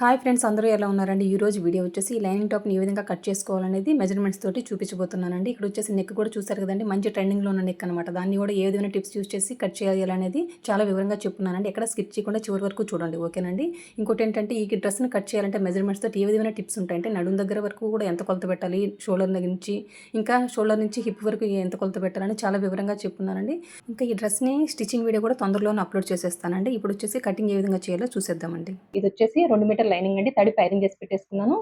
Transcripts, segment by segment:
Hi friends అందరూ ఎలా ఉన్నారండి? ఈ రోజు వీడియో వచ్చేసి ఈ లైనింగ్ టాప్ని ఏ విధంగా కట్ చేసుకోవాలనేది మెజర్మెంట్స్ తోటి చూపించబోతున్నానండి. ఇక్కడ వచ్చేసి నెక్ కూడా చూసారు కదండి మంచి ట్రెండింగ్లో ఉన్న నెక్ అనమాట దాన్ని కూడా ఏ విధమైన టిప్స్ యూస్ చేసి కట్ చేయాలి అనేది చాలా వివరంగా చెప్తున్నానండి ఎక్కడ స్కిప్ చేయకుండా చివరి వరకు చూడండి ఓకేనండి ఇంకోటి ఏంటంటే ఈ డ్రెస్ని కట్ చేయాలంటే మెజర్మెంట్స్ తోటి ఏ విధమైన టిప్స్ ఉంటాయంటే నడుం దగ్గర వరకు కూడా ఎంత కొలత పెట్టాలి షోల్డర్ నుంచి ఇంకా షోల్డర్ నుంచి హిప్ వరకు ఎంత కొలత పెట్టాలని చాలా వివరంగా చెప్తున్నానండి ఇంకా ఈ డ్రెస్ని స్టిచ్చింగ్ వీడియో కూడా తొందరలోనే అప్లోడ్ చేసేస్తానండి. ఇప్పుడు వచ్చేసి కటింగ్ ఏ విధంగా చేయాలో చూసేద్దామండి. ఇది వచ్చేసి రెండు మీటర్ లైనింగ్ అండి. తడి ఫైరింగ్ చేసి పెట్టేసుకున్నాను.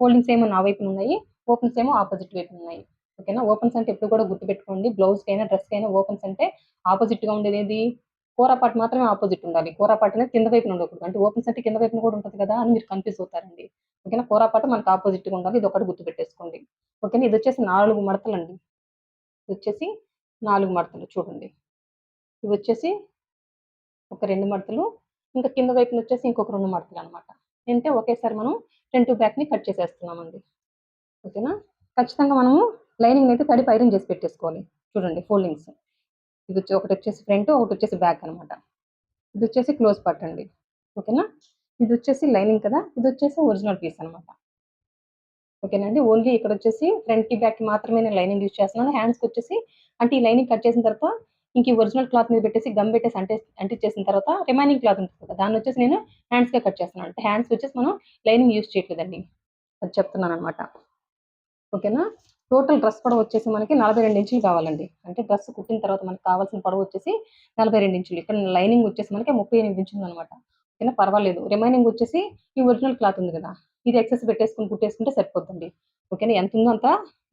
ఫోల్డింగ్స్ ఏమో నా వైపు ఉన్నాయి. ఓపెన్స్ ఏమో ఆపోజిట్ వైపు ఉన్నాయి. ఓకేనా? ఓపెన్స్ అంటే ఎప్పుడు కూడా గుర్తుపెట్టుకోండి బ్లౌజ్ కైనా డ్రెస్ కైనా ఓపెన్స్ అంటే ఆపోజిట్గా ఉండేది ఏది? కూర పార్ట్ మాత్రమే ఆపోజిట్ ఉండాలి. కూర పార్ట్ అనేది కింద వైపున ఉండకూడదు. అంటే ఓపెన్స్ అంటే కింద వైపున కూడా ఉంటుంది కదా అని మీరు కన్ఫ్యూజ్ అవుతారండి. ఓకేనా? కూర పార్ట్ మనకు ఆపోజిట్గా ఉండాలి. ఇది ఒకటి గుర్తుపెట్టేసుకోండి ఓకేనా? ఇది వచ్చేసి నాలుగు మడతలు అండి ఇది వచ్చేసి నాలుగు మడతలు చూడండి. ఇవి వచ్చేసి ఒక రెండు మడతలు. ఇంకా కింద వైపున వచ్చేసి ఇంకొక రెండు మడతలు అనమాట అంటే ఒకేసారి మనం ఫ్రంట్ బ్యాక్ని కట్ చేసేస్తున్నామండి. ఓకేనా? ఖచ్చితంగా మనము లైనింగ్ అయితే తడి పైరింగ్ చేసి పెట్టేసుకోవాలి. చూడండి ఫోల్డింగ్స్. ఇది వచ్చి ఒకటి వచ్చేసి ఫ్రంట్ ఒకటి వచ్చేసి బ్యాక్ అనమాట ఇది వచ్చేసి క్లోజ్ పట్ అండి. ఓకేనా? ఇది వచ్చేసి లైనింగ్ కదా? ఇది వచ్చేసి ఒరిజినల్ పీస్ అనమాట ఓకేనండి ఓన్లీ ఇక్కడ వచ్చేసి ఫ్రంట్కి బ్యాక్ మాత్రమే నేను లైనింగ్ యూజ్ చేస్తున్నాను. హ్యాండ్స్కి వచ్చేసి అంటే ఈ లైనింగ్ కట్ చేసిన తర్వాత ఇంక ఈ ఒరిజినల్ క్లాత్ మీద పెట్టేసి గమ్ పెట్టేసి అంటే అంటించేసిన తర్వాత రిమైనింగ్ క్లాత్ ఉంటుంది కదా దాన్ని వచ్చేసి నేను హ్యాండ్స్గా కట్ చేస్తున్నాను. అంటే హ్యాండ్స్ వచ్చేసి మనం లైనింగ్ యూజ్ చేయట్లేదండి. అది చెప్తున్నాను అనమాట ఓకేనా? టోటల్ డ్రెస్ పొడవు వచ్చేసి మనకి నలభై రెండు ఇంచులు కావాలండి. అంటే డ్రెస్ కుట్టిన తర్వాత మనకి కావాల్సిన పొడవు వచ్చేసి నలభై రెండు ఇంచులు. ఇక్కడ లైనింగ్ వచ్చేసి మనకి ముప్పై ఎనిమిది ఇంచులు అనమాట ఓకేనా? పర్వాలేదు. రిమైనింగ్ వచ్చేసి ఈ ఒరిజినల్ క్లాత్ ఉంది కదా ఇది ఎక్సెస్ పెట్టేసుకుని కుట్టేసుకుంటే సరిపోతుంది ఓకేనా? ఎంత ఉందో అంత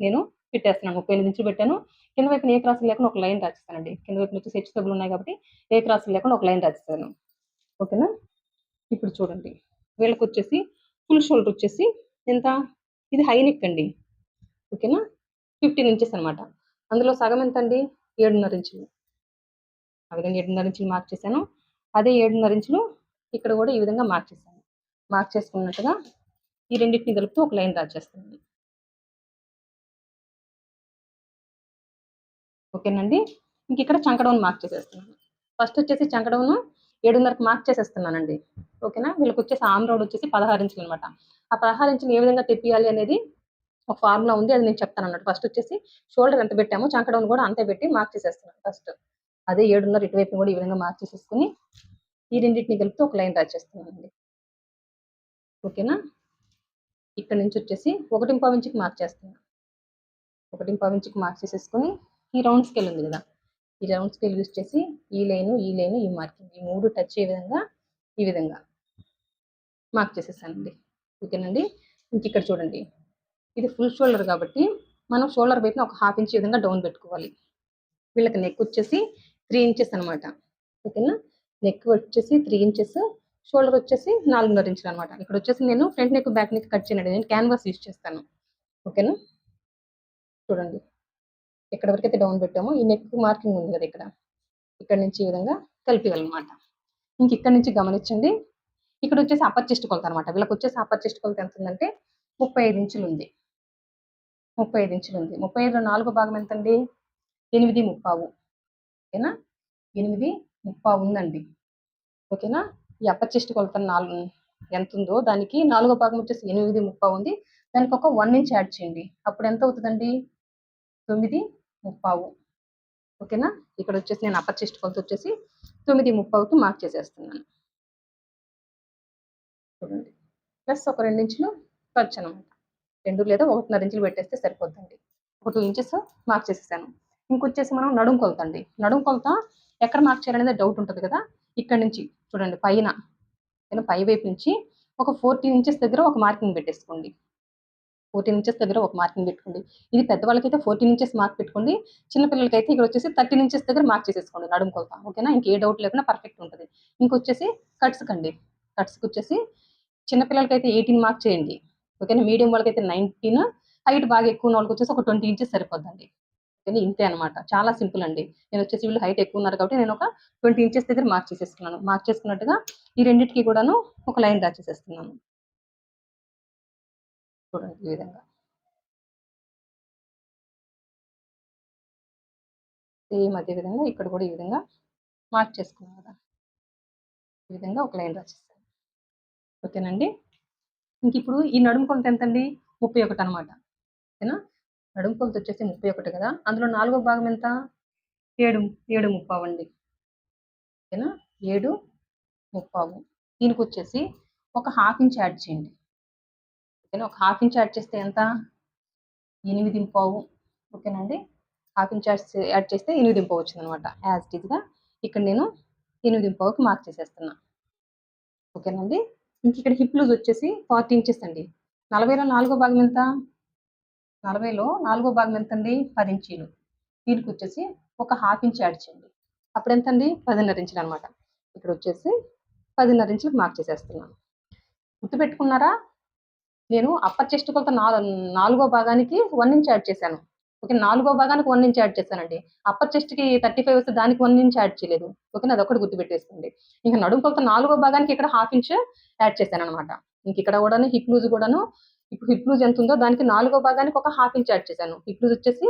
నేను పెట్టేస్తున్నాను. ముప్పై ఎనిమిది ఇంచులు పెట్టాను. కింద వైపున ఏ క్రాస్ లేకుండా ఒక లైన్ రాసిస్తానండి. కింద వైపున వచ్చి హెచ్చు డబ్బులు ఉన్నాయి కాబట్టి ఏ క్రాస్ లేకుండా ఒక లైన్ రాసిస్తాను. ఓకేనా? ఇప్పుడు చూడండి. వీళ్ళకి వచ్చేసి ఫుల్ షోల్డర్ వచ్చేసి ఎంత? ఇది హై నెక్ అండి. ఓకేనా? ఫిఫ్టీన్ ఇంచెస్ అనమాట అందులో సగం ఎంత అండి ఏడున్నర ఇంచులు. ఆ విధంగా ఏడున్నర ఇంచులు మార్క్ చేశాను. అదే ఏడున్నర ఇంచులు ఇక్కడ కూడా ఈ విధంగా మార్క్ చేశాను. మార్క్ చేసుకున్నట్టుగా ఈ రెండింటిని కలుపుతూ ఒక లైన్ రాసేస్తాను. ఓకేనండి? ఇంక ఇక్కడ చంకడౌన్ మార్క్ చేసేస్తున్నాను. ఫస్ట్ వచ్చేసి చంకడౌన్ ఏడున్నరకు మార్క్ చేసేస్తున్నానండి. ఓకేనా? వీళ్ళకి వచ్చేసి ఆమ్ రోడ్ వచ్చేసి పదహారు ఇంచులు అనమాట ఆ పదహారు ఇంచులు ఏ విధంగా తెప్పియాలి అనేది ఒక ఫార్ములా ఉంది అది నేను చెప్తాను అన్నట్టు. ఫస్ట్ వచ్చేసి షోల్డర్ ఎంత పెట్టామో చంకడౌన్ కూడా అంతే పెట్టి మార్క్ చేసేస్తున్నాను ఫస్ట్ అదే ఏడున్నర ఇటువైపు కూడా ఈ విధంగా మార్క్ చేసేసుకుని ఈ రెండింటిని కలిపి ఒక లైన్ రాచేస్తున్నానండి ఓకేనా? ఇక్కడ నుంచి వచ్చేసి ఒకటి ఇంచుకి మార్క్ చేస్తున్నాను. ఒకటి ఇంచుకి మార్క్ చేసేసుకుని ఈ రౌండ్ స్కేల్ ఉంది కదా. ఈ రౌండ్ స్కేల్ యూస్ చేసి ఈ లైను ఈ లైను ఈ మార్కింగ్ ఈ మూడు టచ్ అయ్యే విధంగా ఈ విధంగా మార్క్ చేసేసానండి. ఓకేనండి? ఇంక ఇక్కడ చూడండి. ఇది ఫుల్ షోల్డర్ కాబట్టి మనం షోల్డర్ పెట్టిన ఒక హాఫ్ ఇంచ్ విధంగా డౌన్ పెట్టుకోవాలి. వీళ్ళకి నెక్ వచ్చేసి త్రీ ఇంచెస్ అనమాట ఓకేనా? నెక్ వచ్చేసి త్రీ ఇంచెస్ షోల్డర్ వచ్చేసి నాలుగున్నర ఇంచులు అనమాట ఇక్కడ వచ్చేసి నేను front neck back neck cut చేయనండి. నేను క్యాన్వాస్ యూస్ చేస్తాను. ఓకేనా? చూడండి. ఎక్కడ వరకు అయితే డౌన్ పెట్టామో ఈ నెక్ మార్కింగ్ ఉంది కదా ఇక్కడ. ఇక్కడ నుంచి ఈ విధంగా కలిపియాలన్నమాట. ఇంక ఇక్కడ నుంచి గమనించండి. ఇక్కడ వచ్చేసి అప్పర్ చెస్ట్ కొలత అనమాట వీళ్ళకి వచ్చేసి అప్పర్ చెస్ట్ కొలత ఎంత ఉందంటే ముప్పై ఐదు ఇంచులు ఉంది. ముప్పై ఐదు ఇంచులు ఉంది. ముప్పై ఐదులో నాలుగో భాగం ఎంతండి? ఎనిమిది ముప్పావు. ఓకేనా? ఎనిమిది ముప్పావు ఉందండి. ఓకేనా? ఈ అప్పర్ చెస్ట్ కొలత నాలుగు ఎంత ఉందో దానికి నాలుగో భాగం వచ్చేసి ఎనిమిది ముప్పావు ఉంది. దానికి ఒక వన్ ఇంచ్ యాడ్ చేయండి. అప్పుడు ఎంత అవుతుందండి? తొమ్మిది ముప్పావు. ఓకేనా? ఇక్కడ వచ్చేసి నేను అప్పర్ చెస్ట్ కొలత వచ్చేసి తొమ్మిది ముప్పావుకి మార్క్ చేసేస్తున్నాను. చూడండి. ప్లస్ ఒక రెండు ఇంచులు ఖర్చు అనమాట రెండు లేదా ఒకటిన్నర ఇంచులు పెట్టేస్తే సరిపోతుంది ఒక టూ ఇంచెస్ మార్క్ చేసేసాను. ఇంకొచ్చేసి మనం నడుం కొలత అండి. నడుం కొలత ఎక్కడ మార్క్ చేయాలనేది డౌట్ ఉంటుంది కదా? ఇక్కడ నుంచి చూడండి పైన. పై వైపు నుంచి ఒక ఫోర్టీన్ ఇంచెస్ దగ్గర ఒక మార్కింగ్ పెట్టేసుకోండి. ఫోర్టీన్ ఇంచెస్ దగ్గర ఒక మార్కింగ్ పెట్టుకోండి. ఇది పెద్దవాళ్ళకైతే ఫోర్టీన్ ఇంచెస్ మార్క్ పెట్టుకోండి. చిన్నపిల్లలకైతే ఇక్కడ వచ్చేసి థర్టీన్ ఇంచెస్ దగ్గర మార్క్ చేసేసుకోండి నడుము కొలత. ఓకేనా? ఇంకే డౌట్ లేకుండా పర్ఫెక్ట్ ఉంటుంది. ఇంకొచ్చేసి కట్స్ కండి. కట్స్కి వచ్చేసి చిన్నపిల్లలకైతే ఎయిటీన్ మార్క్ చేయండి. ఓకేనా? మీడియం వాళ్ళకైతే నైన్టీన్. హైట్ బాగా ఎక్కువ వాళ్ళకి వచ్చేసి ఒక ట్వంటీ ఇంచెస్ సరిపోద్దండి. ఓకేనా? ఇంతే అనమాట చాలా సింపుల్ అండి. నేను వచ్చేసి వీళ్ళు హైట్ ఎక్కువ ఉన్నారు కాబట్టి నేను ఒక ట్వంటీ ఇంచెస్ దగ్గర మార్క్ చేసేసుకున్నాను. మార్క్ చేసుకున్నట్టుగా ఈ రెండింటికి కూడాను ఒక లైన్ డ్రా చేసేస్తున్నాను. చూడండి ఈ విధంగా. సేమ్ అదే విధంగా ఇక్కడ కూడా ఈ విధంగా మార్క్ చేసుకున్నాం కదా. ఈ విధంగా ఒక లైన్ రాసేస్తాను ఓకేనండి? ఇంక ఇప్పుడు ఈ నడుము కొలత ఎంతండి? ముప్పై ఒకటి అనమాట ఓకేనా? నడుము కొలత వచ్చేసి ముప్పై ఒకటి కదా? అందులో నాలుగో భాగం ఎంత? ఏడు ఏడు ముప్పావు అండి. ఓకేనా? ఏడు ముప్పావు. దీనికి వచ్చేసి ఒక హాఫ్ ఇంచ్ యాడ్ చేయండి. ఓకేనా? ఒక హాఫ్ ఇంచ్ యాడ్ చేస్తే ఎంత? ఎనిమిది పావు. ఓకేనండి? హాఫ్ ఇంచ్ యాడ్ చేస్తే ఎనిమిది పావు వచ్చింది అనమాట యాజ్ ఇట్గా ఇక్కడ నేను ఎనిమిది పావుకి మార్క్ చేసేస్తున్నా. ఓకేనండి? ఇంక ఇక్కడ హిప్ లూజ్ వచ్చేసి ఫార్టీ ఇంచెస్ అండి. నలభైలో నాలుగో భాగం ఎంత? నలభైలో నాలుగో భాగం ఎంత అండి పది ఇంచీలు. దీనికి వచ్చేసి ఒక హాఫ్ ఇంచ్ యాడ్ చేయండి. అప్పుడు ఎంత అండి పదిన్నర ఇంచులు అనమాట. ఇక్కడ వచ్చేసి పదిన్నర ఇంచులకు మార్క్ చేసేస్తున్నాను. గుర్తుపెట్టుకున్నారా? నేను అప్పర్ చెస్ట్ కొలత నాలుగో భాగానికి వన్ ఇంచ్ యాడ్ చేశాను. ఓకే నాలుగో భాగానికి వన్ ఇంచ్ యాడ్ చేశానండి. అప్పర్ చెస్ట్కి థర్టీ ఫైవ్ వస్తే దానికి వన్ ఇంచ్ యాడ్ చేయలేదు. ఓకే అది ఒకటి గుర్తుపెట్టేసుకోండి ఇంకా నడుము కొలత నాలుగో భాగానికి ఇక్కడ హాఫ్ ఇంచ్ యాడ్ చేశాను అనమాట ఇంక ఇక్కడ కూడా హిప్ లూజ్ కూడాను ఇప్పుడు హిప్ లూజ్ ఎంత ఉందో దానికి నాలుగో భాగానికి ఒక హాఫ్ ఇంచ్ యాడ్ చేశాను. హిప్ లూజ్ వచ్చేసి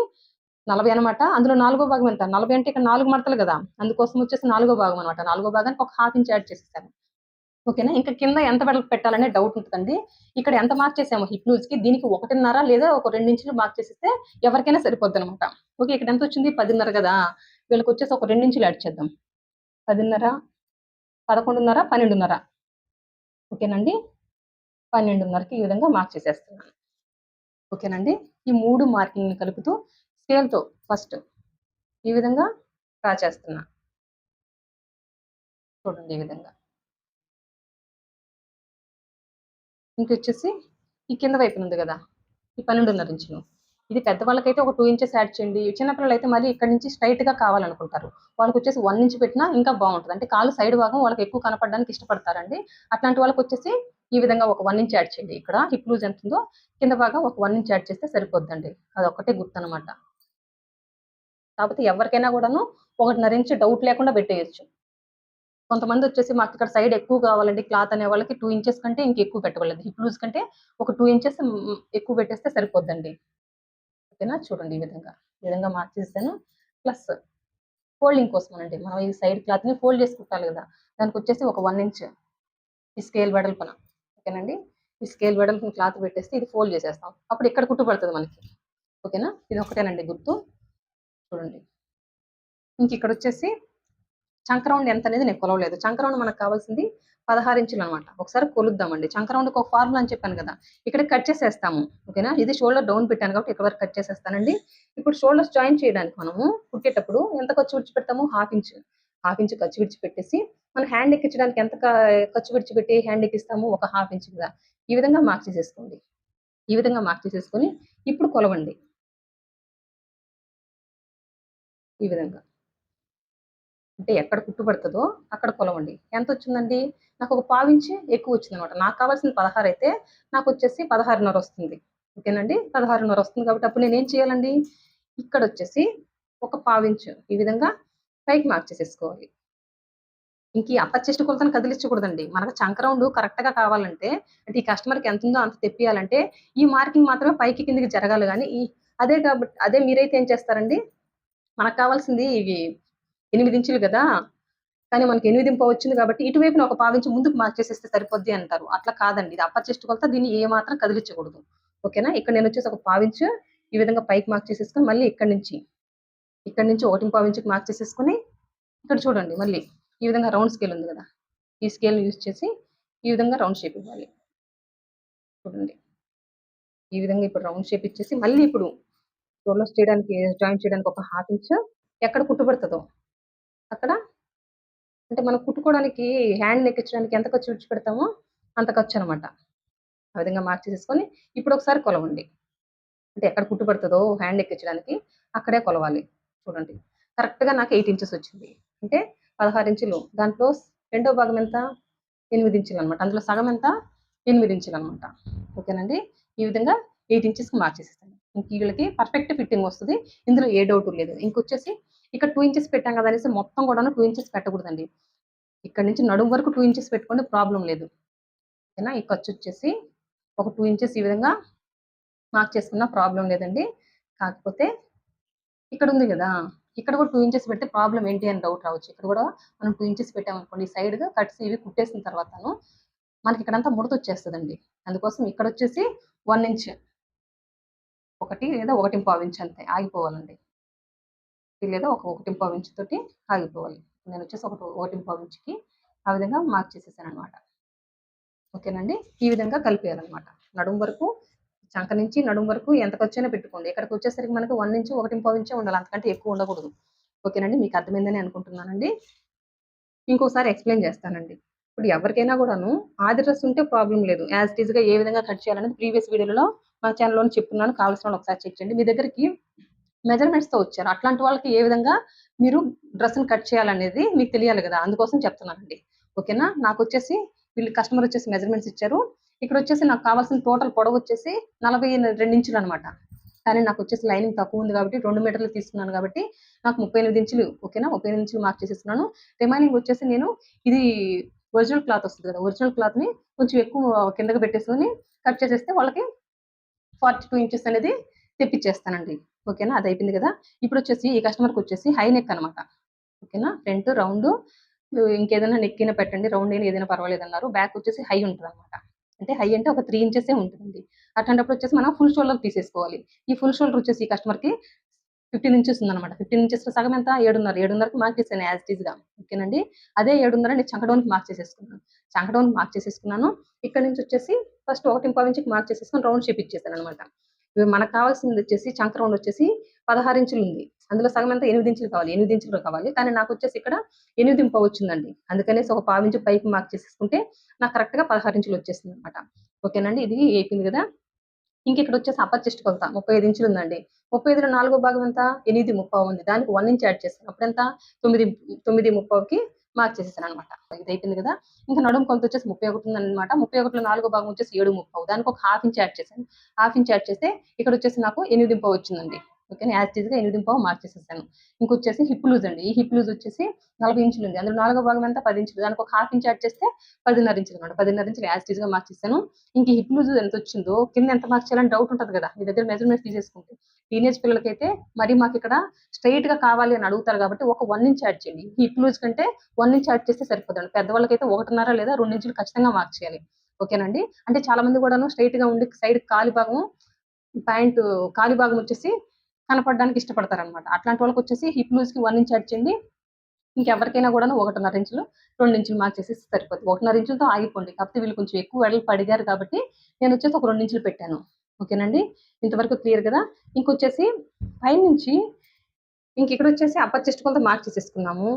నలభై అనమాట అందులో నాలుగో భాగం ఎంత? నలభై అంటే ఇక్కడ నాలుగు మడతలు కదా. అందుకోసం వచ్చేసి నాలుగో భాగం అనమాట నాలుగో భాగానికి ఒక హాఫ్ ఇంచ్ యాడ్ చేసేసాను. ఓకేనా? ఇంకా కింద ఎంత వెడల్పు పెట్టాలనే డౌట్ ఉంటుందండి. ఇక్కడ ఎంత మార్క్ చేసాము హిప్ లూజ్కి దీనికి ఒకటిన్నర లేదా ఒక రెండు ఇంచులు మార్క్ చేసిస్తే ఎవరికైనా సరిపోద్ది అనమాట ఓకే ఇక్కడ ఎంత వచ్చింది? పదిన్నర కదా. వీళ్ళకి వచ్చేసి ఒక రెండు ఇంచులు యాడ్ చేద్దాం. పదిన్నర పదకొండున్నర పన్నెండున్నర. ఓకేనండి? పన్నెండున్నరకి ఈ విధంగా మార్క్ చేసేస్తున్నాను. ఓకేనండి? ఈ మూడు మార్కింగ్ని కలుపుతూ స్కేల్తో ఫస్ట్ ఈ విధంగా డ్రా చేస్తున్నా. చూడండి ఈ విధంగా. ఇంకొచ్చేసి ఈ కింద వైపున ఉంది కదా ఈ పన్నెండున్నర ఇంచులు. ఇది పెద్దవాళ్ళకైతే ఒక టూ ఇంచెస్ యాడ్ చేయండి. చిన్నపిల్లలు అయితే మరి ఇక్కడ నుంచి స్ట్రైట్గా కావాలనుకుంటారు. వాళ్ళకి వచ్చేసి వన్ ఇంచ్ పెట్టినా ఇంకా బాగుంటుంది. అంటే కాలు సైడ్ భాగం వాళ్ళకి ఎక్కువ కనపడడానికి ఇష్టపడతారండి. అట్లాంటి వాళ్ళకి వచ్చేసి ఈ విధంగా ఒక వన్ ఇంచ్ యాడ్ చేయండి. ఇక్కడ హిప్ లూజ్ ఎంత ఉందో కింద భాగం ఒక వన్ ఇంచ్ యాడ్ చేస్తే సరిపోద్దండి. అది ఒకటే గుర్తు అనమాట కాకపోతే ఎవరికైనా కూడాను ఒకటిన్నర ఇంచ్ డౌట్ లేకుండా పెట్టేయచ్చు. కొంతమంది వచ్చేసి మాకు ఇక్కడ సైడ్ ఎక్కువ కావాలండి క్లాత్ అనే వాళ్ళకి టూ ఇంచెస్ కంటే ఇంక ఎక్కువ పెట్టుకోలేదు హిప్ లూజ్ కంటే ఒక టూ ఇంచెస్ ఎక్కువ పెట్టేస్తే సరిపోద్దండి. ఓకేనా? చూడండి ఈ విధంగా. ఈ విధంగా మార్చేసాను ప్లస్ ఫోల్డింగ్ కోసం అండి మనం ఈ సైడ్ క్లాత్ని ఫోల్డ్ చేసి కుట్టాలి కదా దానికి వచ్చేసి ఒక వన్ ఇంచ్ ఈ స్కేల్ వెడల్పున. ఓకేనండి? ఈ స్కేల్ వెడల్పు క్లాత్ పెట్టేస్తే ఇది ఫోల్డ్ చేసేస్తాం. అప్పుడు ఇక్కడ కుట్టు పడుతుంది మనకి. ఓకేనా? ఇది ఒకటేనండి గుర్తు. చూడండి. ఇంక ఇక్కడ వచ్చేసి చంక్రౌండ్ ఎంత అనేది నేను కొలవలేదు. చంక్రౌండ్ మనకు కావాల్సింది పదహారు ఇంచులు అనమాట ఒకసారి కొలుద్దామండి. చంక్రౌండ్కి ఒక ఫార్ములా అని చెప్పాను కదా. ఇక్కడ కట్ చేసేస్తాము. ఓకేనా? ఇది షోల్డర్ డౌన్ పెట్టాను కాబట్టి ఇక్కడ వరకు కట్ చేసేస్తానండి. ఇప్పుడు షోల్డర్స్ జాయిన్ చేయడానికి మనము కుట్టేటప్పుడు ఎంత ఖర్చు విడిచిపెడతాము? Half inch. హాఫ్ ఇంచ్ ఖర్చు విడిచిపెట్టేసి మనం హ్యాండ్ ఎక్కించడానికి ఎంత ఖర్చు విడిచిపెట్టి హ్యాండ్ ఎక్కిస్తాము? ఒక హాఫ్ ఇంచ్ కదా ఈ విధంగా మార్క్ చేసేసుకోండి. ఈ విధంగా మార్క్ చేసేసుకొని ఇప్పుడు కొలవండి. ఈ విధంగా. అంటే ఎక్కడ కుట్టుపడుతుందో అక్కడ కొలవండి ఎంత వచ్చిందండి నాకు ఒక పావించి ఎక్కువ వచ్చింది అనమాట నాకు కావాల్సిన పదహారు అయితే నాకు వచ్చేసి పదహారున్నర వస్తుంది. ఓకేనండి? పదహారున్నర వస్తుంది కాబట్టి అప్పుడు నేను ఏం చేయాలండి? ఇక్కడ వచ్చేసి ఒక పావించు ఈ విధంగా పైకి మార్క్ చేసేసుకోవాలి. ఇంక ఈ అప్పర్ చెస్ట్ కొలతను కదిలించకూడదండి. మనకు చంకరౌండ్ కరెక్ట్గా కావాలంటే అంటే ఈ కస్టమర్కి ఎంత ఉందో అంత తెప్పియాలంటే ఈ మార్కింగ్ మాత్రమే పైకి కిందికి జరగాలి కానీ ఈ అదే కాబట్టి అదే మీరైతే ఏం చేస్తారండి? మనకు కావాల్సింది ఇవి ఎనిమిది ఇంచులు కదా? కానీ మనకి ఎనిమిది ఇంప వచ్చింది కాబట్టి ఇటువైపున ఒక పావించి ముందుకు మార్చేసేస్తే సరిపోద్ది అంటారు. అట్లా కాదండి. ఇది అప్పర్ చెస్ట్ కొలత దీన్ని ఏ మాత్రం కదిలించకూడదు. ఓకేనా? ఇక్కడ నేను వచ్చేసి ఒక పావించు ఈ విధంగా పైకి మార్క్ చేసేసుకొని మళ్ళీ ఇక్కడ నుంచి ఇక్కడ నుంచి ఒకటి పావించుకి మార్క్ చేసేసుకొని ఇక్కడ చూడండి మళ్ళీ ఈ విధంగా రౌండ్ స్కేల్ ఉంది కదా? ఈ స్కేల్ యూజ్ చేసి ఈ విధంగా రౌండ్ షేప్ ఇవ్వాలి. చూడండి. ఈ విధంగా ఇప్పుడు రౌండ్ షేప్ ఇచ్చేసి మళ్ళీ ఇప్పుడు షోల్డర్స్ చేయడానికి జాయిన్ చేయడానికి ఒక హాఫ్ ఇంచ్ ఎక్కడ కుట్టుబడుతుందో అక్కడ? అంటే మనం కుట్టుకోవడానికి హ్యాండ్ నెక్కించడానికి ఎంత ఖర్చు విడిచిపెడతామో అంత ఖర్చు అనమాట ఆ విధంగా మార్చి తీసుకొని ఇప్పుడు ఒకసారి కొలవండి. అంటే ఎక్కడ కుట్టుబడుతుందో హ్యాండ్ ఎక్కించడానికి అక్కడే కొలవాలి. చూడండి. కరెక్ట్గా నాకు ఎయిట్ ఇంచెస్ వచ్చింది. అంటే పదహారు ఇంచులు. దాంట్లో రెండో భాగం ఎంత? ఎనిమిది ఇంచులు అనమాట అందులో సగం ఎంత? ఎనిమిది ఇంచులు అనమాట ఓకేనండి? ఈ విధంగా ఎయిట్ ఇంచెస్కి మార్చేసేస్తాను ఇంక వీళ్ళకి పర్ఫెక్ట్ ఫిట్టింగ్ వస్తుంది. ఇందులో ఏ డౌట్ లేదు. ఇంకొచ్చేసి ఇక్కడ టూ ఇంచెస్ పెట్టాం కదా అనేసి మొత్తం కూడా టూ ఇంచెస్ పెట్టకూడదండి. ఇక్కడ నుంచి నడుము వరకు టూ ఇంచెస్ పెట్టుకోండి ప్రాబ్లం లేదు. ఓకేనా? ఈ ఖర్చు వచ్చేసి ఒక టూ ఇంచెస్ ఈ విధంగా మార్క్ చేసుకున్న ప్రాబ్లం లేదండి. కాకపోతే ఇక్కడ ఉంది కదా ఇక్కడ కూడా టూ ఇంచెస్ పెడితే ప్రాబ్లం ఏంటి అని డౌట్ రావచ్చు. ఇక్కడ కూడా మనం టూ ఇంచెస్ పెట్టామనుకోండి సైడ్గా కట్స్ ఇవి కుట్టేసిన తర్వాతను మనకి ఇక్కడంతా ముడత వచ్చేస్తుందండి. అందుకోసం ఇక్కడ వచ్చేసి వన్ ఇంచ్ ఒకటి లేదా ఒకటి పావు ఇంచ్ అంతే ఆగిపోవాలండి. లేదా ఒక ఒకటి పావు తోటి ఆగిపోవాలి. నేను వచ్చేసి ఒకటి ఒకటి పావు ఆ విధంగా మార్క్ చేసేసాను అనమాట ఓకేనండి? ఈ విధంగా కలిపేయాలన్నమాట. నడుము వరకు చంక నుంచి నడుము వరకు ఎంత ఖర్చైనా పెట్టుకోండి. ఇక్కడికి వచ్చేసరికి మనకు వన్ నుంచి ఒకటి పావు ఉండాలి. అంతకంటే ఎక్కువ ఉండకూడదు. ఓకేనండి? మీకు అర్థమైందని అనుకుంటున్నానండి. ఇంకోసారి ఎక్స్ప్లెయిన్ చేస్తానండి. ఇప్పుడు ఎవరికైనా కూడాను ఆది డ్రెస్ ఉంటే ప్రాబ్లం లేదు. యాజ్ ఇట్ ఏ విధంగా కట్ చేయాలనేది ప్రీవియస్ వీడియోలో మా ఛానల్లో చెప్తున్నాను. కావాల్సిన వాళ్ళు ఒకసారి చెక్ చేయండి. మీ దగ్గరికి మెజర్మెంట్స్తో వచ్చారు. అట్లాంటి వాళ్ళకి ఏ విధంగా మీరు డ్రెస్ని కట్ చేయాలనేది మీకు తెలియాలి కదా. అందుకోసం చెప్తున్నానండి. ఓకేనా? నాకు వచ్చేసి వీళ్ళు కస్టమర్ వచ్చేసి మెజర్మెంట్స్ ఇచ్చారు. ఇక్కడ వచ్చేసి నాకు కావాల్సిన టోటల్ పొడవు వచ్చేసి నలభై రెండు ఇంచులు అనమాట కానీ నాకు వచ్చేసి లైనింగ్ తక్కువ ఉంది కాబట్టి రెండు మీటర్లు తీసుకున్నాను కాబట్టి నాకు ముప్పై ఎనిమిది ఇంచులు ఓకేనా? ముప్పై ఎనిమిది ఇంచులు మార్క్ చేసేస్తున్నాను. రిమైనింగ్ వచ్చేసి నేను ఇది ఒరిజినల్ క్లాత్ వస్తుంది కదా. ఒరిజినల్ క్లాత్ని కొంచెం ఎక్కువ కిందకి పెట్టేసుకొని కట్ చేసేస్తే వాళ్ళకి ఫార్టీ టూ ఇంచెస్ అనేది తెప్పించేస్తానండి. ఓకేనా? అది అయిపోయింది కదా? ఇప్పుడు వచ్చేసి ఈ కస్టమర్కి వచ్చేసి హై నెక్ అనమాట. ఓకేనా? ఫ్రంట్ రౌండ్ ఇంకేదైనా నెక్కిన పెట్టండి రౌండ్ అయినా ఏదైనా పర్వాలేదు అన్నారు బ్యాక్ వచ్చేసి హై ఉంటుంది అనమాట అంటే హై అంటే ఒక త్రీ ఇంచెస్ ఉంటుందండి. అట్లాంటప్పుడు వచ్చేసి మనం ఫుల్ షోల్డర్ తీసేసుకోవాలి. ఈ ఫుల్ షోల్డర్ వచ్చేసి ఈ కస్టమర్కి ఫిఫ్టీన్ ఇంచెస్ ఉందన్నమాట. ఫిఫ్టీన్ ఇంచెస్ సగం ఎంత? ఏడున్నర. ఏడున్నరకు మార్క్ చేశాను యాజ్ ఇట్గా ఓకేనండి? అదే ఏడున్నర నేను చంకడౌన్కి మార్క్ చేసేసుకున్నాను. చంకడౌన్ మార్క్ చేసేసుకున్నాను. ఇక్కడ నుంచి వచ్చేసి ఫస్ట్ ఒకటి పావు మార్క్ చేసేసుకుని రౌండ్ షేప్ ఇచ్చేసాను అనమాట మనకు కావాల్సింది వచ్చేసి చంక్రౌండ్ వచ్చేసి పదహారు ఇంచులు ఉంది. అందులో సగం ఎంత ఎనిమిది ఇంచులు కావాలి. ఎనిమిది ఇంచులు కావాలి. కానీ నాకు వచ్చేసి ఇక్కడ ఎనిమిది ఇంప వచ్చిందండి. అందుకనేసి ఒక పావు ఇంచు పైకి మార్క్ చేసేసుకుంటే నాకు కరెక్ట్గా పదహారు ఇంచులు వచ్చేసింది అనమాట ఓకేనండి? ఇది అయిపోయింది కదా? ఇంక ఇక్కడ వచ్చేసి అప్పర్ చెస్ట్ కొలత ముప్పై ఐదు ఇంచులు ఉందండి. ముప్పై ఐదులో నాలుగో భాగం ఎంత? ఎనిమిది ముప్పావు ఉంది. దానికి వన్ ఇంచ్ యాడ్ చేస్తాను. అప్పుడు ఎంత? తొమ్మిది తొమ్మిది ముప్పావుకి మార్క్ చేసేసాను అనమాట ఇది అయిపోయింది కదా. ఇంకా నడుము కొలత వచ్చేసి ముప్పై ఒకటి ఉంది అనమాట ముప్పై ఒకటిలో నాలుగో భాగం వచ్చేసి ఏడు ముప్పై. దానికి ఒక హాఫ్ ఇంచ్ యాడ్ చేశాను. హాఫ్ ఇంచ్ యాడ్ చేస్తే ఇక్కడ వచ్చేసి నాకు ఎనిమిది ముప్పై వచ్చిందండి ఓకే యాజ్గా ఎనిమిది పావు మార్క్ చేసేసాను ఇంకొచ్చేసి హిప్ లూజ్ అండి. ఈ హిప్ లూజ్ వచ్చేసి నలభై ఇంచులు ఉంది. అందులో నాలుగో భాగం అంతా పది ఇంచులు. దానికి ఒక హాఫ్ ఇంచ్ యాడ్ చేస్తే పదిన్నర ఇంచులు అనమాట. పదిన్నర ఇంచులు యాజ్గా మార్క్ చేశాను ఇంక హిప్ లూజ్ ఎంత వచ్చిందో కింద ఎంత మార్క్ చేయాలని డౌట్ ఉంటుంది కదా. మీ దగ్గర మెజర్మెంట్ తీసేసుకుంటే. టీనేజ్ పిల్లలకైతే మరి మాకు ఇక్కడ స్ట్రైట్గా కావాలి అని అడుగుతారు కాబట్టి ఒక వన్ ఇంచ్ యాడ్ చేయండి. హిప్ లూజ్ కంటే వన్ ఇంచ్ యాడ్ చేస్తే సరిపోతుంది పెద్దవాళ్ళకైతే ఒకటిన్నర లేదా రెండు ఇంచులు ఖచ్చితంగా మార్క్ చేయాలి. ఓకేనండి? అంటే చాలా మంది కూడాను స్ట్రైట్గా ఉండి సైడ్ కాలి భాగం ప్యాంట్ కాలి భాగం వచ్చేసి కనపడడానికి ఇష్టపడతారు అనమాట అట్లాంటి వాళ్ళకి వచ్చేసి హిప్ లూజ్కి వన్ ఇంచ్ అడిచింది. ఇంకెవరికైనా కూడా ఒకటిన్నర ఇంచులు రెండు ఇంచులు మార్క్ చేసి సరిపోతుంది ఒకటిన్నర ఇంచులతో ఆగిపోండి. కాకపోతే వీళ్ళు కొంచెం ఎక్కువ వెడలు పడిగారు కాబట్టి నేను వచ్చేసి ఒక రెండు ఇంచులు పెట్టాను. ఓకేనండి? ఇంతవరకు క్లియర్ కదా? ఇంకొచ్చేసి పైనుంచి ఇంక ఇక్కడ వచ్చేసి అప్పర్ చెస్ట్ కొలత మార్క్ చేసేసుకున్నాము.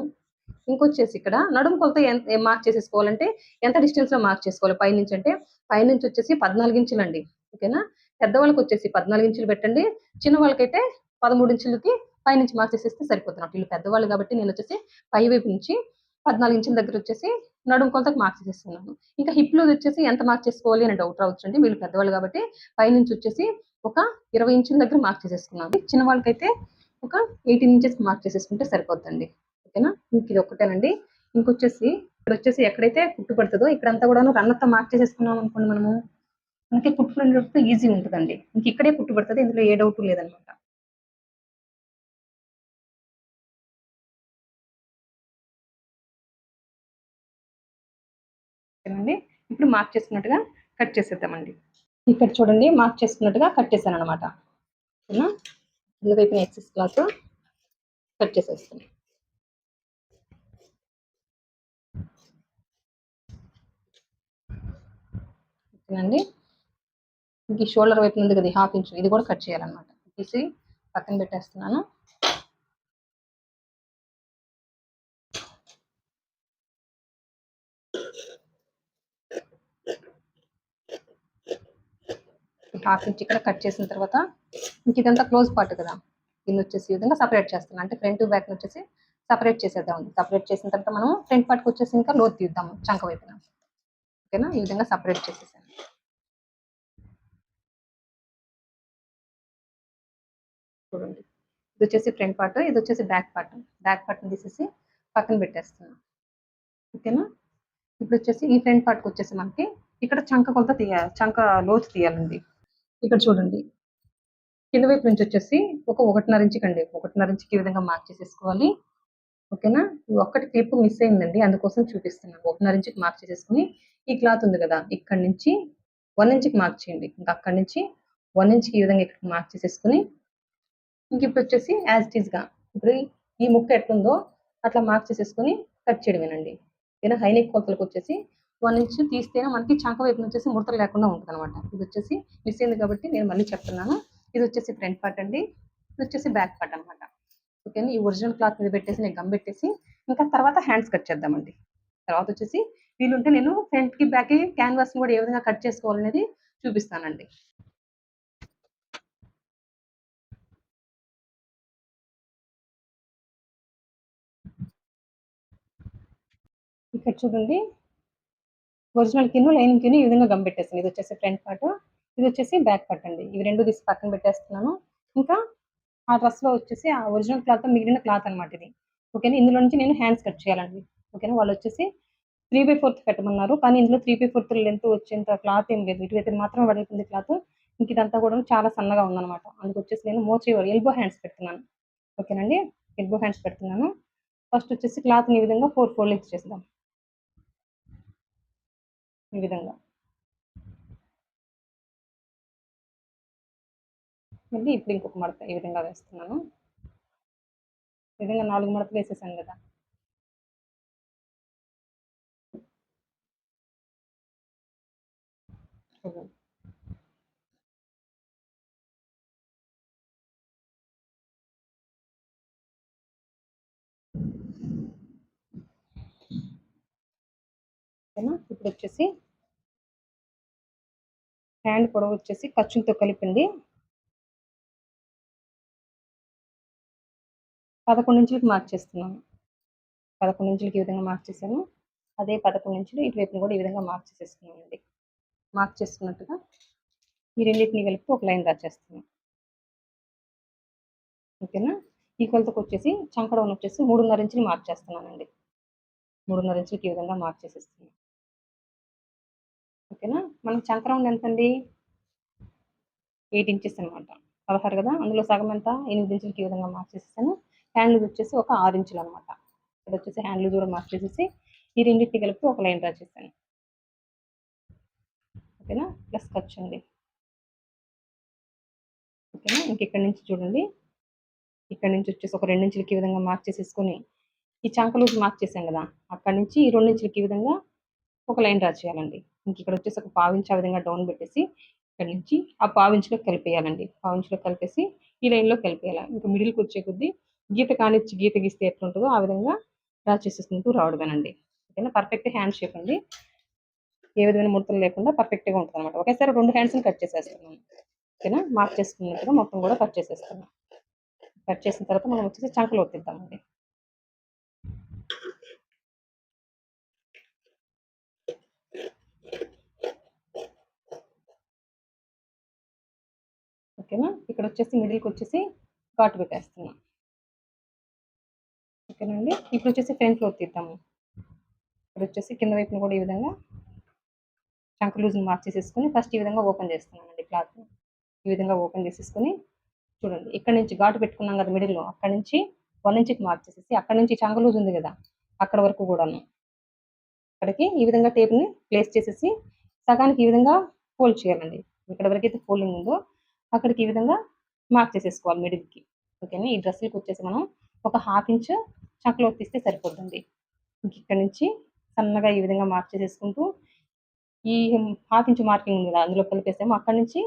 ఇంకొచ్చేసి ఇక్కడ నడుము కొలత ఎంత మార్క్ చేసేసుకోవాలంటే ఎంత డిస్టెన్స్లో మార్క్ చేసుకోవాలి? పైనుంచి అంటే పైనుంచి వచ్చేసి పద్నాలుగు ఇంచులు అండి ఓకేనా? పెద్దవాళ్ళకి వచ్చేసి పద్నాలుగు ఇంచులు పెట్టండి. చిన్న వాళ్ళకైతే పదమూడు ఇంచులకి పైనుంచి మార్క్ చేసేస్తే సరిపోతున్నట్టు వీళ్ళు పెద్దవాళ్ళు కాబట్టి నేను వచ్చేసి పై వైపు నుంచి పద్నాలుగు ఇంచుల దగ్గర వచ్చేసి నడుము కొలతకు మార్క్ చేసేస్తున్నాను. ఇంకా హిప్లో వచ్చేసి ఎంత మార్క్ చేసుకోవాలి అని డౌట్ రావచ్చండి. వీళ్ళు పెద్దవాళ్ళు కాబట్టి పైనుంచి వచ్చేసి ఒక ఇరవై ఇంచుల దగ్గర మార్క్ చేసేసుకున్నాను చిన్న వాళ్ళకైతే ఒక ఎయిటీన్ ఇంచెస్ మార్క్ చేసేసుకుంటే సరిపోతుందండి ఓకేనా? ఇంకా ఇది ఒక్కటేనండి. ఇంకొచ్చేసి ఇక్కడ వచ్చేసి ఎక్కడైతే కుట్టు పడుతుందో ఇక్కడంతా కూడా రన్నతో మార్క్ చేసేసుకున్నాం అనుకోండి మనము. మనకి కుట్టు ఈజీ ఉంటుందండి. ఇంక ఇక్కడే కుట్టుబడుతుంది ఇందులో ఏ డౌట్ లేదనమాట. ఓకేనండి. ఇప్పుడు మార్క్ చేసుకున్నట్టుగా కట్ చేసేద్దామండి. ఇక్కడ చూడండి మార్క్ చేసుకున్నట్టుగా కట్ చేశాను అనమాట ఓకేనా ఎక్సెస్ క్లాత్ కట్ చేసేస్తాను ఓకేనండి. ఇంక షోల్డర్ వైపు ఉంది కదా హాఫ్ ఇంచ్ ఇది కూడా కట్ చేయాలన్నమాట. తీసి పక్కన పెట్టేస్తున్నాను. హాఫ్ ఇంచ్ ఇక్కడ కట్ చేసిన తర్వాత ఇంక ఇదంతా క్లోజ్ పార్ట్ కదా. దీన్ని వచ్చేసి ఈ విధంగా సపరేట్ చేస్తున్నాను. అంటే ఫ్రంట్ బ్యాక్ వచ్చేసి సపరేట్ చేసేద్దాం. సపరేట్ చేసిన తర్వాత మనం ఫ్రంట్ పార్ట్కి వచ్చేసి ఇంకా లోతు తీద్దాము చంక వైపున. ఓకేనా? ఈ విధంగా సపరేట్ చేసేసాను. చూడండి. ఇది వచ్చేసి ఫ్రంట్ పార్ట్ ఇది వచ్చేసి బ్యాక్ పార్ట్. బ్యాక్ పార్ట్ని తీసేసి పక్కన పెట్టేస్తున్నాను ఓకేనా? ఇప్పుడు వచ్చేసి ఈ ఫ్రంట్ పార్ట్కి వచ్చేసి మనకి ఇక్కడ చంక కొంత తీయాలి చంక లోతు తీయాలండి. ఇక్కడ చూడండి. కింద వైపు నుంచి వచ్చేసి ఒక ఒకటిన్నర ఇంచుకి అండి ఒకటిన్నర ఇంచుకి ఈ విధంగా మార్క్ చేసేసుకోవాలి. ఓకేనా? ఈ ఒక్కటి క్లిప్ మిస్ అయిందండి. అందుకోసం చూపిస్తున్నాను. ఒకటిన్నర ఇంచుకి మార్క్ చేసేసుకుని ఈ క్లాత్ ఉంది కదా ఇక్కడ నుంచి వన్ ఇంచుకి మార్క్ చేయండి. ఇంకా అక్కడి నుంచి వన్ ఇంచుకి ఈ విధంగా ఇక్కడ మార్క్ చేసేసుకుని ఇంక ఇప్పుడు వచ్చేసి యాజ్ ఇట్ ఈస్గా ఇప్పుడు ఈ ముక్క ఎట్లుందో అట్లా మార్క్ చేసేసుకొని కట్ చేయడమేనండి. ఏదైనా హైనెక్ కొలతలకు వచ్చేసి వన్ ఇంచ్ తీస్తేనే మనకి చంక వైపు వచ్చేసి ముడతలు లేకుండా ఉంటుంది అనమాట ఇది వచ్చేసి మిస్ అయింది కాబట్టి నేను మళ్ళీ చెప్తున్నాను. ఇది వచ్చేసి ఫ్రంట్ పార్ట్ అండి. ఇది వచ్చేసి బ్యాక్ పార్ట్ అనమాట ఓకేనా ఈ ఒరిజినల్ క్లాత్ మీద పెట్టేసి నేను గమ్ పెట్టేసి ఇంకా తర్వాత హ్యాండ్స్ కట్ చేద్దామండి. తర్వాత వచ్చేసి వీలుంటే నేను ఫ్రంట్కి బ్యాక్కి కూడా ఏ విధంగా కట్ చేసుకోవాలనేది చూపిస్తానండి. ఇక్కడ చూడండి. ఒరిజినల్ కిన్ను లైనింగ్ కిన్ను ఈ విధంగా గమ్ పెట్టేస్తాను. ఇది వచ్చేసి ఫ్రంట్ పార్ట్ ఇది వచ్చేసి బ్యాక్ పార్ట్ అండి. ఇవి రెండు తీసి పక్కన పెట్టేస్తున్నాను. ఇంకా ఆ డ్రెస్లో వచ్చేసి ఆ ఒరిజినల్ క్లాత్ మిగిలిన క్లాత్ అనమాట ఇది. ఓకేనా? ఇందులో నుంచి నేను హ్యాండ్స్ కట్ చేయాలండి. ఓకేనా? వాళ్ళు వచ్చేసి త్రీ బై ఫోర్త్ పెట్టమన్నారు. కానీ ఇందులో త్రీ బై ఫోర్త్ లెంత్ వచ్చేంత క్లాత్ ఏం లేదు. ఇటువైతే మాత్రం పడుతుంది క్లాత్. ఇంక ఇదంతా కూడా చాలా సన్నగా ఉందన్నమాట. అందుకు వచ్చేసి నేను మోచి ఎల్బో హ్యాండ్స్ పెడుతున్నాను. ఓకేనండి? ఎల్బో హ్యాండ్స్ పెడుతున్నాను. ఫస్ట్ వచ్చేసి క్లాత్ని ఈ విధంగా ఫోర్ ఫోల్డింగ్స్ చేద్దాం ఈ విధంగా. మళ్ళీ ఇప్పుడు ఇంకొక మడత ఈ విధంగా వేస్తున్నాను. ఈ విధంగా నాలుగు మడతలు వేసేసాను కదా. చూడండి ఓకేనా ఇప్పుడు వచ్చేసి హ్యాండ్ పొడవు వచ్చేసి ఖర్చులతో కలిపింది. పదకొండు ఇంచులకి మార్క్ చేస్తున్నాను. పదకొండు ఇంచులకి ఈ విధంగా మార్క్ చేశాను. అదే పదకొండు ఇంచులు ఇటువైపుని కూడా ఈ విధంగా మార్క్ చేసేస్తున్నాను అండి మార్క్ చేసుకున్నట్టుగా ఈ రెండింటిని కలిపి ఒక లైన్ రాచేస్తున్నాను ఓకేనా? ఈ కొలతకు వచ్చేసి చంకడం వచ్చేసి మూడున్నర ఇంచులు మార్క్ చేస్తున్నానండి. మూడున్నర ఇంచులకి ఈ విధంగా మార్క్ చేసేస్తున్నాను. ఓకేనా? మనకి చంకరం ఎంత అండి ఎయిట్ ఇంచెస్ అనమాట పదహారు కదా? అందులో సగం ఎంత? ఎనిమిది ఇంచులకి ఈ విధంగా మార్క్ చేసేసాను. హ్యాండ్ లూజ్ వచ్చేసి ఒక ఆరు ఇంచులు అనమాట ఇక్కడ వచ్చేసి హ్యాండ్ లూజ్ కూడా మార్క్ చేసేసి ఈ రెండింటిని కలిపి ఒక లైన్ డ్రా చేశాను. ఓకేనా? ప్లస్ ఖర్చు ఉంది ఓకేనా? ఇంక ఇక్కడ నుంచి చూడండి. ఇక్కడ నుంచి వచ్చేసి ఒక రెండు ఇంచులకి ఈ విధంగా మార్క్ చేసేసుకొని ఈ చంక లూజ్ మార్క్ కదా? అక్కడ నుంచి ఈ రెండు ఇంచులకి ఈ విధంగా ఒక లైన్ డ్రా చేయాలండి. ఇంక ఇక్కడ వచ్చేసి ఒక పావించి ఆ విధంగా డౌన్ పెట్టేసి ఇక్కడ నుంచి ఆ పావించులో కలిపేయాలండి. పావించులో కలిపేసి ఈ లైన్లో కలిపేయాలి. ఇంకా మిడిల్కి వచ్చే కొద్దీ గీత కానిచ్చి గీత గీస్తే ఎట్లుంటుందో ఆ విధంగా డ్రా చేసేసుకుంటూ రావడమేనండి. ఓకేనా? పర్ఫెక్ట్ హ్యాండ్ షేప్ అండి. ఏ విధమైన ముడతలు లేకుండా పర్ఫెక్ట్గా ఉంటుంది అనమాట ఒకేసారి రెండు హ్యాండ్స్ని కట్ చేసేస్తున్నాను. ఓకేనా? మార్క్ చేసుకున్నట్టుగా మొత్తం కూడా కట్ చేసేస్తున్నాను. కట్ చేసిన తర్వాత మనం వచ్చేసి చంకలు ఒత్తిద్దామండి. ఓకేనా? ఇక్కడ వచ్చేసి మిడిల్కి వచ్చేసి ఘాటు పెట్టేస్తున్నాం. ఓకేనండి? ఇప్పుడు వచ్చేసి ఫ్రంట్లో తీద్దాము. ఇక్కడ వచ్చేసి కింద వైపున కూడా ఈ విధంగా చంక లూజ్ని మార్క్ చేసేసుకొని ఫస్ట్ ఈ విధంగా ఓపెన్ చేస్తున్నానండి క్లాత్ ఈ విధంగా ఓపెన్ చేసేసుకొని చూడండి. ఇక్కడ నుంచి ఘాటు పెట్టుకున్నాం కదా మిడిల్లో అక్కడ నుంచి వన్ ఇంచ్కి మార్క్ చేసేసి అక్కడ నుంచి చంక లూజ్ ఉంది కదా అక్కడ వరకు కూడాను. అక్కడికి ఈ విధంగా టేప్ని ప్లేస్ చేసేసి సగానికి ఈ విధంగా ఫోల్డ్ చేయాలండి. ఇక్కడ వరకు అయితే ఫోల్డింగ్ ఉందో అక్కడికి ఈ విధంగా మార్క్ చేసేసుకోవాలి మిడిల్కి ఓకేనా ఈ డ్రెస్సులకు వచ్చేసి మనం ఒక హాఫ్ ఇంచ్ చక్కలో తీస్తే సరిపోతుంది ఇంక ఇక్కడ నుంచి సన్నగా ఈ విధంగా మార్క్ చేసేసుకుంటూ ఈ హాఫ్ ఇంచ్ మార్కింగ్ ఉంది కదా అందులో కలిపేసాము. అక్కడ నుంచి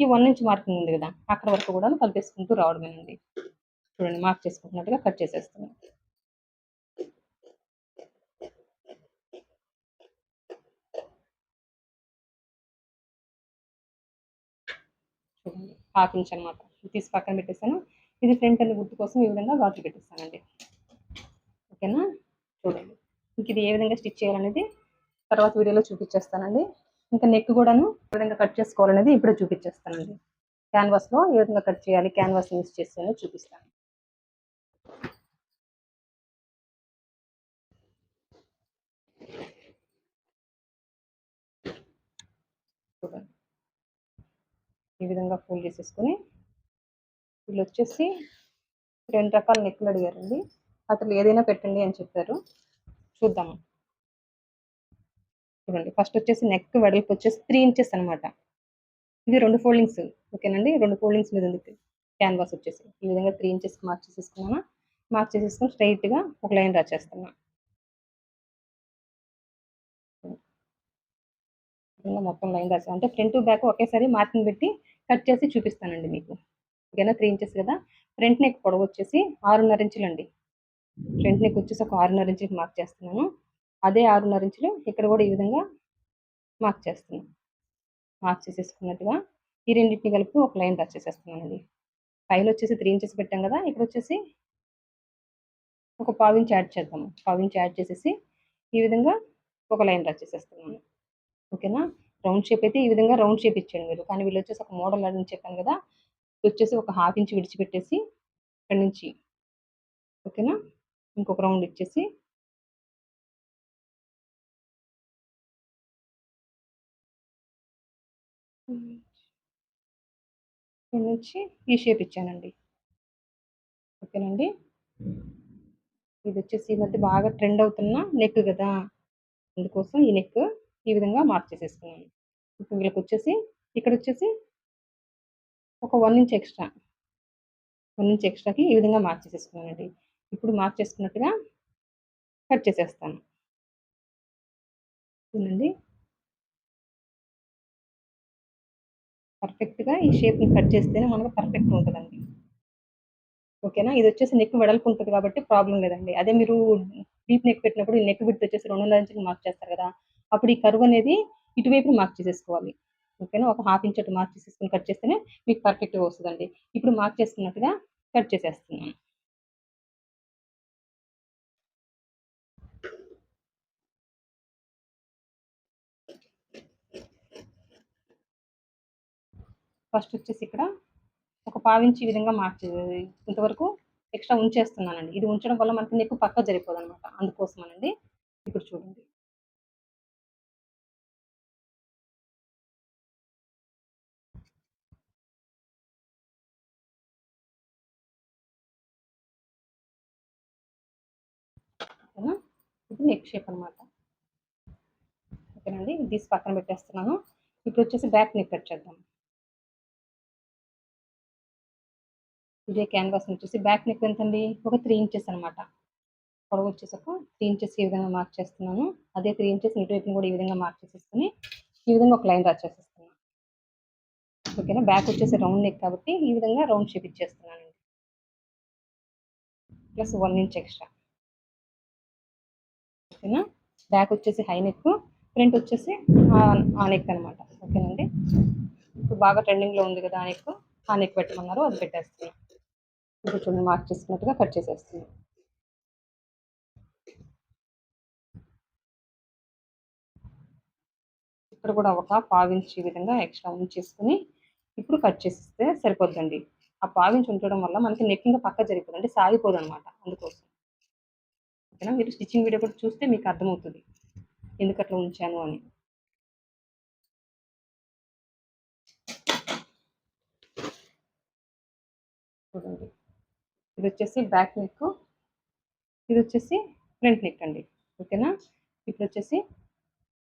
ఈ వన్ ఇంచ్ మార్కింగ్ ఉంది కదా అక్కడ వరకు కూడా కలిపేసుకుంటూ రావడమేనండి. చూడండి మార్క్ చేసుకుంటున్నట్టుగా కట్ చేసేస్తున్నాం. చూడండి హాఫ్ ఇంచ్ అనమాట తీసి పక్కన పెట్టేస్తాను ఇది ఫ్రంట్ అండ్ గుర్తు కోసం ఈ విధంగా ఘాట్లు పెట్టేస్తానండి. ఓకేనా? చూడండి. ఇంక ఇది ఏ విధంగా స్టిచ్ చేయాలనేది తర్వాత వీడియోలో చూపించేస్తానండి. ఇంకా నెక్ కూడాను ఏ విధంగా కట్ చేసుకోవాలనేది ఇప్పుడే చూపించేస్తానండి. క్యాన్వాస్లో ఏ విధంగా కట్ చేయాలి క్యాన్వాస్ యూస్ చేసి చూపిస్తాను చూడండి ఈ విధంగా ఫోల్డ్ చేసేసుకొని వీళ్ళు వచ్చేసి రెండు రకాల నెక్లు అడిగారండి. అతను ఏదైనా పెట్టండి అని చెప్పారు. చూద్దాము. చూడండి ఫస్ట్ వచ్చేసి నెక్ వెడల్పు వచ్చేసి త్రీ ఇంచెస్ అనమాట ఇది రెండు ఫోల్డింగ్స్ ఓకేనండి? రెండు ఫోల్డింగ్స్ మీద ఉంది క్యాన్వాస్ వచ్చేసి. ఈ విధంగా త్రీ ఇంచెస్ మార్క్ చేసేసుకున్నాను? మార్క్ చేసేసుకుని స్ట్రైట్గా ఒక లైన్ డ్రా చేస్తున్నా మొత్తం లైన్ రాసి అంటే ఫ్రంట్ బ్యాక్ ఒకేసారి మార్కింగ్ పెట్టి కట్ చేసి చూపిస్తానండి మీకు. ఓకేనా? త్రీ ఇంచెస్ కదా? ఫ్రంట్ నెక్ పొడవు వచ్చేసి ఆరున్నర ఇంచులు అండి ఫ్రంట్ నెక్ వచ్చేసి ఒక ఆరున్నర ఇంచులకి మార్క్ చేస్తున్నాను. అదే ఆరున్నర ఇంచులు ఇక్కడ కూడా ఈ విధంగా మార్క్ చేస్తున్నాను. మార్క్ చేసేసుకున్నట్టుగా ఈ రెండింటిని కలిపి ఒక లైన్ డ్రా చేసేస్తున్నానండి. పైన వచ్చేసి త్రీ ఇంచెస్ పెట్టాం కదా? ఇక్కడ వచ్చేసి ఒక పావించి యాడ్ చేద్దాము. పావించి యాడ్ చేసేసి ఈ విధంగా ఒక లైన్ డ్రా చేసేస్తున్నాను. ఓకేనా? రౌండ్ షేప్ అయితే ఈ విధంగా రౌండ్ షేప్ ఇచ్చాను మీరు. కానీ వీళ్ళు వచ్చేసి ఒక మోడల్ అని చెప్పాను కదా వచ్చేసి ఒక హాఫ్ ఇంచ్ విడిచిపెట్టేసి ఇక్కడ నుంచి ఓకేనా? ఇంకొక రౌండ్ ఇచ్చేసి నుంచి ఈ షేప్ ఇచ్చానండి. ఓకేనండి? ఇది వచ్చేసి ఈ మధ్య బాగా ట్రెండ్ అవుతున్న నెక్ కదా అందుకోసం ఈ నెక్ ఈ విధంగా మార్చేసేసుకున్నాను. ఇప్పుడు వీళ్ళకి వచ్చేసి ఇక్కడ వచ్చేసి ఒక one inch extra. One inch ఎక్స్ట్రాకి ఈ విధంగా మార్చేసేసుకున్నానండి. ఇప్పుడు మార్చేసుకున్నట్టుగా కట్ చేసేస్తాను. చూడండి. పర్ఫెక్ట్గా ఈ షేప్ని కట్ చేస్తేనే మనకు పర్ఫెక్ట్ ఉంటుందండి. ఓకేనా? ఇది వచ్చేసి నెక్ వెడల్పు ఉంటుంది కాబట్టి ప్రాబ్లం లేదండి. అదే మీరు డీప్ నెక్ పెట్టినప్పుడు ఈ నెక్ విడ్త్ వచ్చేసి రెండున్నర ఇంచులు మార్క్ చేస్తారు కదా. అప్పుడు ఈ కరువు అనేది ఇటువైపు మార్క్ చేసేసుకోవాలి. ఓకేనా ఒక హాఫ్ ఇంచ్ అటు మార్క్ చేసేసుకుని కట్ చేస్తేనే మీకు పర్ఫెక్ట్గా వస్తుందండి. ఇప్పుడు మార్క్ చేసుకున్నట్టుగా కట్ చేసేస్తున్నాను. ఫస్ట్ వచ్చేసి ఇక్కడ ఒక పావించి ఈ విధంగా మార్చేది ఇంతవరకు ఎక్స్ట్రా ఉంచేస్తున్నానండి. ఇది ఉంచడం వల్ల మనకి నెక్ పక్క జరిపోదు అనమాట అందుకోసమనండి. ఇప్పుడు చూడండి. ఇది నెక్ షేప్ అనమాట ఓకేనండి ఇది తీసి పక్కన పెట్టేస్తున్నాను. ఇప్పుడు వచ్చేసి బ్యాక్ నెక్ కట్ చేద్దాం. ఇదే క్యాన్వాస్ వచ్చేసి బ్యాక్ నెక్ ఎంతండి ఒక త్రీ ఇంచెస్ అనమాట పొడవు వచ్చేసి ఒక త్రీ ఇంచెస్ ఈ విధంగా మార్క్ చేస్తున్నాను. అదే త్రీ ఇంచెస్ ఇటువైపుని కూడా ఈ విధంగా మార్క్ చేసేసుకుని ఈ విధంగా ఒక లైన్ డ్రా ఓకేనా? బ్యాక్ వచ్చేసి రౌండ్ నెక్ కాబట్టి ఈ విధంగా రౌండ్ షేప్ ఇచ్చేస్తున్నానండి. ప్లస్ వన్ ఇంచ్ ఎక్స్ట్రా ఓకేనా బ్యాక్ వచ్చేసి హై నెక్ ఫ్రంట్ వచ్చేసి ఆ నెక్ అనమాట ఓకేనండి? ఇప్పుడు బాగా ట్రెండింగ్లో ఉంది కదా ఆ నెక్ ఆ నెక్ పెట్టమన్నారు అది పెట్టేస్తున్నాను ఇప్పుడు చూడండి మార్క్ చేసుకున్నట్టుగా కట్ చేసేస్తుంది ఇక్కడ కూడా ఒక పావించి విధంగా ఎక్స్ట్రా ఉంచేసుకుని ఇప్పుడు కట్ చేస్తే సరిపోద్దండి. ఆ పావించి ఉంచడం వల్ల మనకి నెక్ ఇంకా పక్క జరిగిపోతుంది అంటే సాగిపోదు అనమాట అందుకోసం. ఓకేనా? మీరు స్టిచ్చింగ్ వీడియో కూడా చూస్తే మీకు అర్థమవుతుంది. ఎందుకు అట్లా ఉంచాను అని. చూడండి. ఇది వచ్చేసి బ్యాక్ నెక్. ఇది వచ్చేసి ఫ్రంట్ నెక్ అండి. ఓకేనా? ఇప్పుడు వచ్చేసి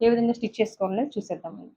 ఏ విధంగా స్టిచ్ చేసుకోవాలనేది చూసేద్దామండి.